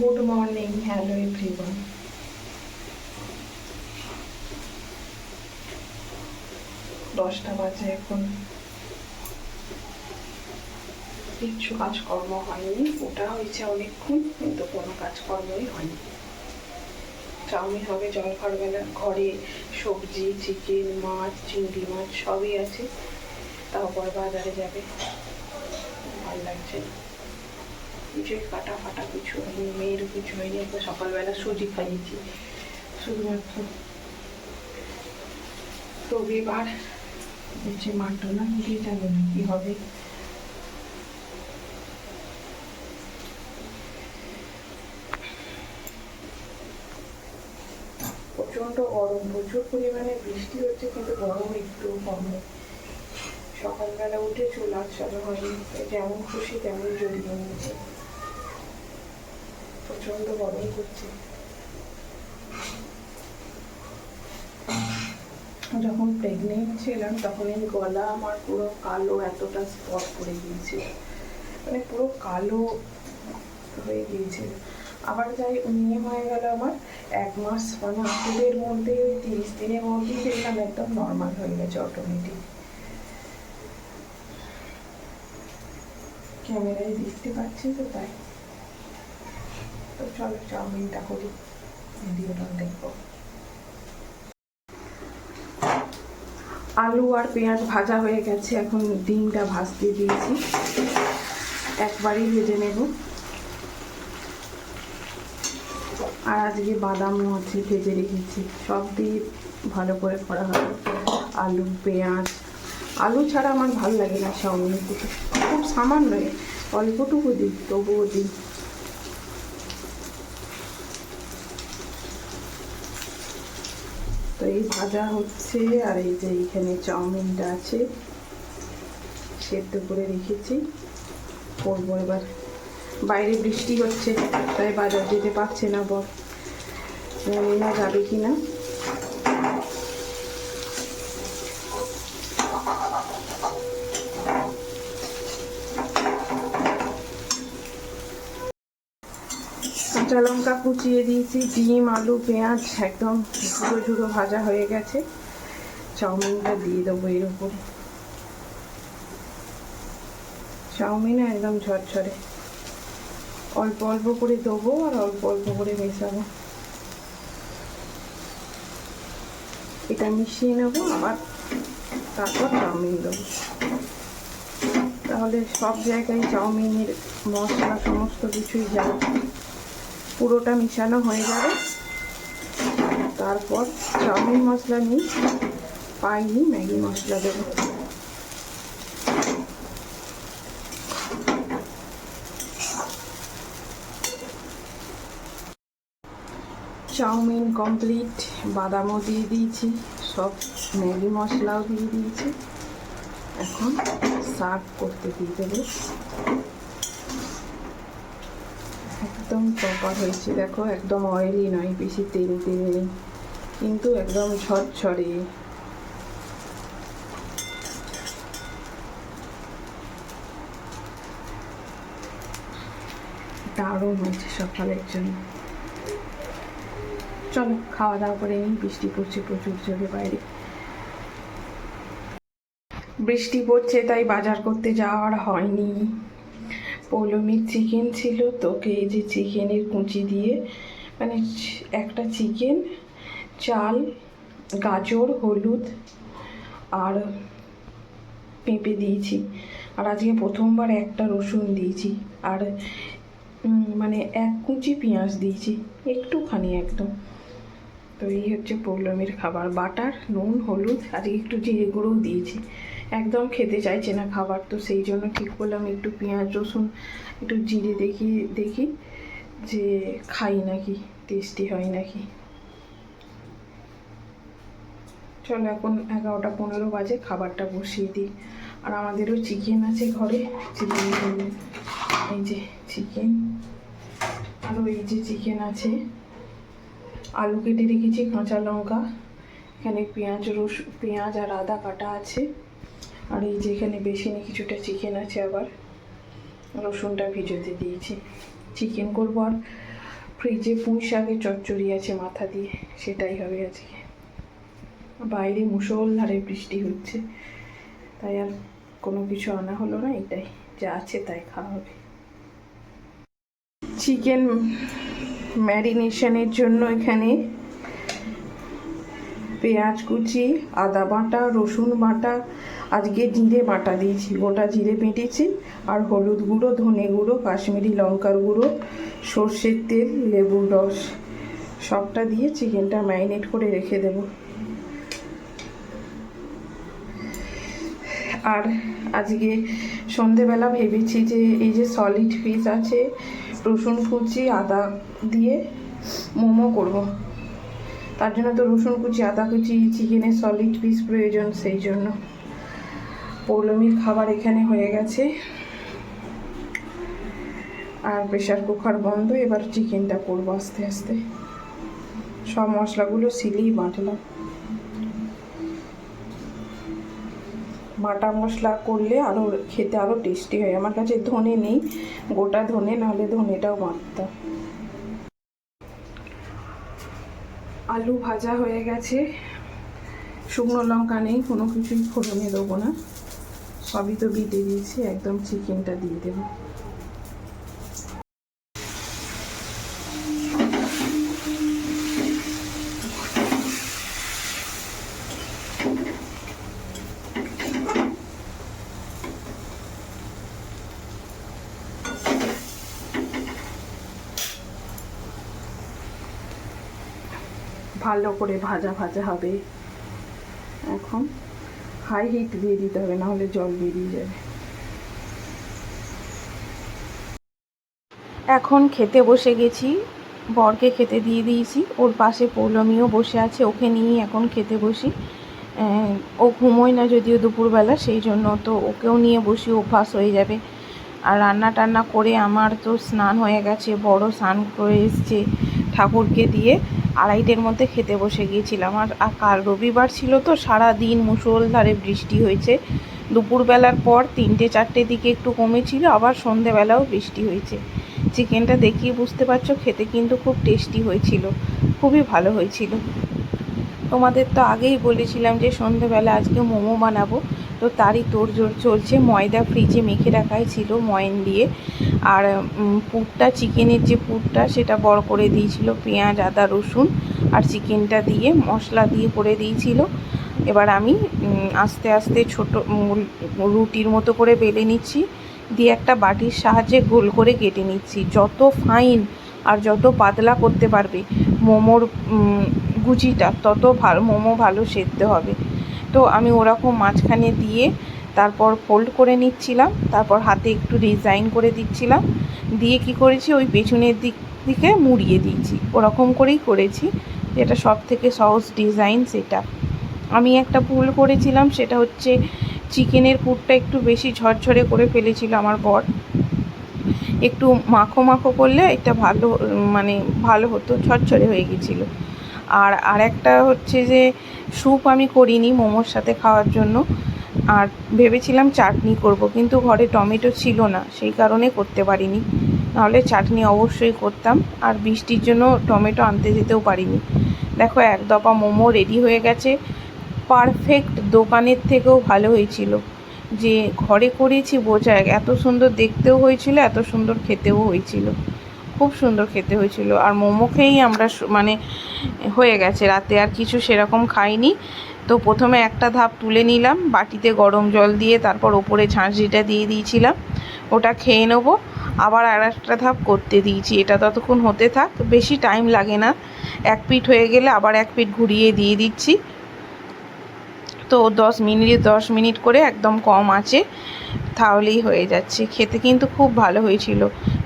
Good morning hello everyone দশটা বাজে এখন। কিচ্ছু কাজকর্ম হয়নি। ওটা হয়েছে অনেকক্ষণ, কিন্তু কোনো কাজকর্মই হয়নি। চাউমিন হবে জলখাবার বেলা ঘরে সবজি চিকেন মাছ, চিংড়ি মাছ সবই আছে। তারপর বাজারে যাবে। ভালো লাগছে না। কিছুই কাটা ফাটা কিছু মেয়েরও কিছু হয়নি, একবার সকালবেলা সুজি খাইয়েছি। শুধুমাত্র রবিবার। হচ্ছে মাটনা দিয়ে যাবে না, কি হবে? প্রচণ্ড গরম, প্রচুর পরিমাণে বৃষ্টি হচ্ছে, কিন্তু গরম একটু কম। সকালবেলা উঠে চুল আঁচড়ানো হয়নি, যেমন খুশি তেমন জড়িয়ে নিয়েছে। প্রচণ্ড গরম করছে যখন প্রেগনেন্ট ছিলাম তখন এই গলা আমার পুরো কালো এতটা স্পট পড়ে গিয়েছিল মানে পুরো কালো হয়ে গিয়েছিল আবার যাই মেয়ে হয়ে গেল আমার এক মাস মানে আঠেরোর মধ্যে ওই তিরিশ দিনের মধ্যেই দেখলাম একদম নর্মাল হয়ে গেছে অটোমেটিক ক্যামেরায় দেখতে পাচ্ছি তো তাই। তো চলো চাউমিনটা করি। ভিডিওটা দেখব। আলু আর পেঁয়াজ ভাজা হয়ে গেছে। এখন ডিমটা ভাজতে দিয়েছি। একবারই ভেজে নেব। আর আজকে বাদামও আছে ভেজে রেখেছি। সব দিয়ে ভালো করে করা হবে। আলু, পেঁয়াজ। আলু ছাড়া আমার ভালো লাগে না চাউমিন। খুব সামান্য, অল্পটুকু দিই, তবুও দিই। এই ভাজা হচ্ছে, আর এই যে এইখানে চাউমিনটা আছে, সেদ্ধ করে রেখেছি। করব এবার। বাইরে বৃষ্টি হচ্ছে, তাই বাজার যেতে পারছে না বর। জানি না যাবে কি না কাঁচা লঙ্কা কুচিয়ে দিয়েছি, ডিম, আলু, পেঁয়াজ, একদম ঝুড়ো ঝুড়ো ভাজা হয়ে গেছে। চাউমিনটা দিয়ে দেবো এর উপরে চাউমিন একদম ঝরঝরে। অল্প অল্প করে দেবো আর অল্প অল্প করে মেশাবো। এটা মিশিয়ে নেব আবার তারপর চাউমিন দেবো। তাহলে সব জায়গায় চাউমিনের মশলা সমস্ত কিছুই যায়। পুরোটা মিশানো হয়ে যাবে। তারপর চাউমিন মশলা নিই পাইনি ম্যাগি মশলা দেবো। চাউমিন কমপ্লিট, বাদামও দিয়ে দিয়েছি, সব ম্যাগি মশলাও দিয়ে দিয়েছি। এখন সার্ভ করতে দিয়ে দেবো। একদম প্রপার হয়েছে। দেখো, একদম অয়েলি নয়, বেশি তেল তেল নেই। কিন্তু একদম ঝরঝরে। দারুণ হয়েছে সকালের জন্য চলো, খাওয়া দাওয়া করে নিই, বৃষ্টি পড়ছে প্রচুর জোরে বাইরে। বৃষ্টি পড়ছে, তাই বাজার করতে যাওয়ার হয়নি। পৌলমির চিকেন ছিল, তোকে এই যে চিকেনের কুচি দিয়ে মানে একটা চিকেন, চাল, গাজর, হলুদ আর পেঁপে দিয়েছি। আর আজকে প্রথমবার একটা রসুন দিয়েছি। আর মানে এক কুচি পেঁয়াজ দিয়েছি, একটুখানি একদম। তো এই হচ্ছে পৌলমীর খাবার। বাটার, নুন, হলুদ, আজকে একটু জিরে গুঁড়োও দিয়েছি। একদম খেতে চাইছে না খাবার, তো সেই জন্য ঠিক করলাম একটু পেঁয়াজ, রসুন, একটু জিরে দেখি দেখি যে খাই নাকি টেস্টি হয় নাকি। চলো এখন এগারোটা পনেরো বাজে, খাবারটা বসিয়ে দিই। আর আমাদেরও চিকেন আছে ঘরে চিকেন এই যে চিকেন আরও এই যে চিকেন আছে। আলু কেটে রেখেছি, কাঁচা লঙ্কা, এখানে পেঁয়াজ, রসুন, পেঁয়াজ আর আদা কাটা আছে। আর এই যে এখানে বেসিনে কিছুটা চিকেন আছে আবার, রসুনটা ভিজোতে দিয়েছি। চিকেন করব আর ফ্রিজে পুঁই শাকের চচ্চড়ি আছে মাথা দিয়ে, সেটাই হবে আজকে। বাইরে মুষলধারে বৃষ্টি হচ্ছে, তাই আর কোনো কিছু আনা হলো না, এটাই। যা আছে তাই খাওয়া হবে। চিকেন ম্যারিনেশনের জন্য এখানে পেঁয়াজ কুচি, আদা বাটা, রসুন বাটা আজকে জিরে বাটা দিয়েছি, গোটা জিরে বেটেছি আর হলুদ গুঁড়ো, ধনে গুঁড়ো, কাশ্মীরি লঙ্কার গুঁড়ো, সর্ষের তেল, লেবুর রস, সবটা দিয়ে চিকেনটা ম্যারিনেট করে রেখে দেব। আর আজকে সন্ধেবেলা ভেবেছি যে এই যে সলিড পিস আছে, রসুন কুচি, আদা দিয়ে মোমো করব। তার জন্য তো রসুন কুচি, আদা কুচি, চিকেনের সলিড পিস প্রয়োজন সেই জন্য। পৌলমির খাবার এখানে হয়ে গেছে। আর প্রেশার কুকার বন্ধ, এবার চিকেনটা করব আস্তে আস্তে। সব মশলাগুলো সিলেই বাঁটলাম। বাটা মশলা করলে আরও খেতে আরও টেস্টি হয়। আমার কাছে ধনে নেই, গোটা ধনে, নাহলে ধনেটাও বাঁধতাম আলু ভাজা হয়ে গেছে। শুকনো লঙ্কা নেই, কোনো কিছুই ফোড়নে দেবো না। সবই তো বিটে দিয়েছি একদম চিকেনটা দিয়ে দেবো। ভালো করে ভাজা ভাজা হবে। এখন হাই হিট দিয়ে দিতে হবে নাহলে জল বেরিয়ে যাবে। এখন খেতে বসে গেছি, বরকে খেতে দিয়ে দিয়েছি, ওর পাশে পৌলমিও বসে আছে, ওকে নিয়েই এখন খেতে বসি। ও ঘুমোয় না যদিও দুপুরবেলা, সেই জন্য তো ওকেও নিয়ে বসি, অভ্যাস হয়ে যাবে। আর রান্না টান্না করে আমার তো স্নান হয়ে গেছে, বড় স্নান করে এসছে। ঠাকুরকে দিয়ে আড়াইটের মধ্যে খেতে বসে গিয়েছিলাম। আর কাল রবিবার ছিল তো সারা দিন মুষলধারে বৃষ্টি হয়েছে। দুপুরবেলার পর তিনটে, চারটে দিকে একটু কমেছিল, আবার সন্ধেবেলাও বৃষ্টি হয়েছে। চিকেনটা দেখিয়ে বুঝতে পারছ, খেতে কিন্তু খুব টেস্টি হয়েছিল, খুবই ভালো হয়েছিল। তোমাদের তো আগেই বলেছিলাম যে সন্ধেবেলা আজকে মোমো বানাবো। তো তারই তোড়জোড় চলছে। ময়দা ফ্রিজে মেখে রাখাই ছিল ময়ন দিয়ে। আর পুরটা চিকেনের যে পুরটা, সেটা বড় করে দিয়েছিল পেঁয়াজ, আদা, রসুন আর চিকেনটা দিয়ে মশলা দিয়ে করে দিয়েছিল। এবার আমি আস্তে আস্তে ছোট রুটির মতো করে বেলে নিচ্ছি। দিয়ে একটা বাটির সাহায্যে গোল করে কেটে নিচ্ছি। যত ফাইন আর যত পাতলা করতে পারবে, মোমোর গুজিটা তত ভালো মোমো ভালো সেদ্ধ হবে। তো আমি ওরকম মাঝখানে দিয়ে তারপর ফোল্ড করে নিচ্ছিলাম, তারপর হাতে একটু ডিজাইন করে দিচ্ছিলাম। দিয়ে কি করেছি? ওই পেছনের দিক দিকে মুড়িয়ে দিয়েছি। ওরকম করেই করেছি। যেটা সব থেকে সহজ ডিজাইন সেটা। আমি একটা ভুল করেছিলাম, সেটা হচ্ছে চিকেনের পুরটা একটু বেশি ঝরঝরে করে ফেলেছিল আমার বর। একটু মাখো মাখো করলে এটা ভালো মানে ভালো হতো, ঝরঝরে হয়ে গেছিল। আর আরেকটা হচ্ছে যে স্যুপ আমি করিনি মোমোর সাথে খাওয়ার জন্য। আর ভেবেছিলাম চাটনি করব, কিন্তু ঘরে টমেটো ছিল না, সেই কারণে করতে পারিনি। নাহলে চাটনি অবশ্যই করতাম, আর বৃষ্টির জন্য টমেটো আনতে যেতেও পারিনি। দেখো, এক দপা মোমো রেডি হয়ে গেছে। পারফেক্ট দোকানের থেকেও ভালো হয়েছিল। যে ঘরে করেছি বোঝা এত সুন্দর দেখতেও হয়েছিল, এত সুন্দর খেতেও হয়েছিল। খুব সুন্দর খেতে হয়েছিল। আর মোমো খেয়েই আমরা মানে হয়ে গেছে। রাতে আর কিছু সেরকম খাইনি। তো প্রথমে একটা ধাপ তুলে নিলাম, বাটিতে গরম জল দিয়ে তারপর ওপরে ঝাঁঝরিটা দিয়ে দিয়েছিলাম। ওটা খেয়ে নেব। আবার আর একটা ধাপ করতে দিয়েছি। এটা ততক্ষণ হতে থাক। বেশি টাইম লাগে না। এক পিঠ হয়ে গেলে আবার এক পিঠ ঘুরিয়ে দিয়ে দিচ্ছি। তো দশ মিনিট দশ মিনিট করে একদম কম আছে। তাহলেই হয়ে যাচ্ছে। খেতে কিন্তু খুব ভালো হয়েছিল।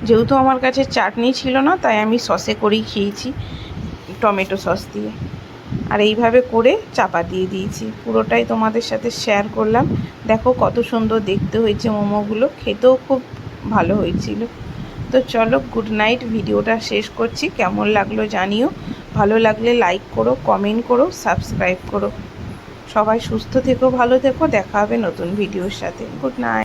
যেহেতু আমার কাছে চাটনি ছিল না, তাই আমি সসে করেই খেয়েছি, টমেটো সস দিয়ে। আর এইভাবে করে চাপা দিয়ে দিয়েছি। পুরোটাই তোমাদের সাথে শেয়ার করলাম। দেখো কত সুন্দর দেখতে হয়েছে মোমোগুলো। খেতেও খুব ভালো হয়েছিল। তো চলো গুড নাইট ভিডিওটা শেষ করছি। কেমন লাগল জানিও। ভালো লাগলে লাইক করো কমেন্ট করো সাবস্ক্রাইব করো। সবাই সুস্থ থেকো, ভালো থেকো। দেখা হবে নতুন ভিডিওর সাথে। Good night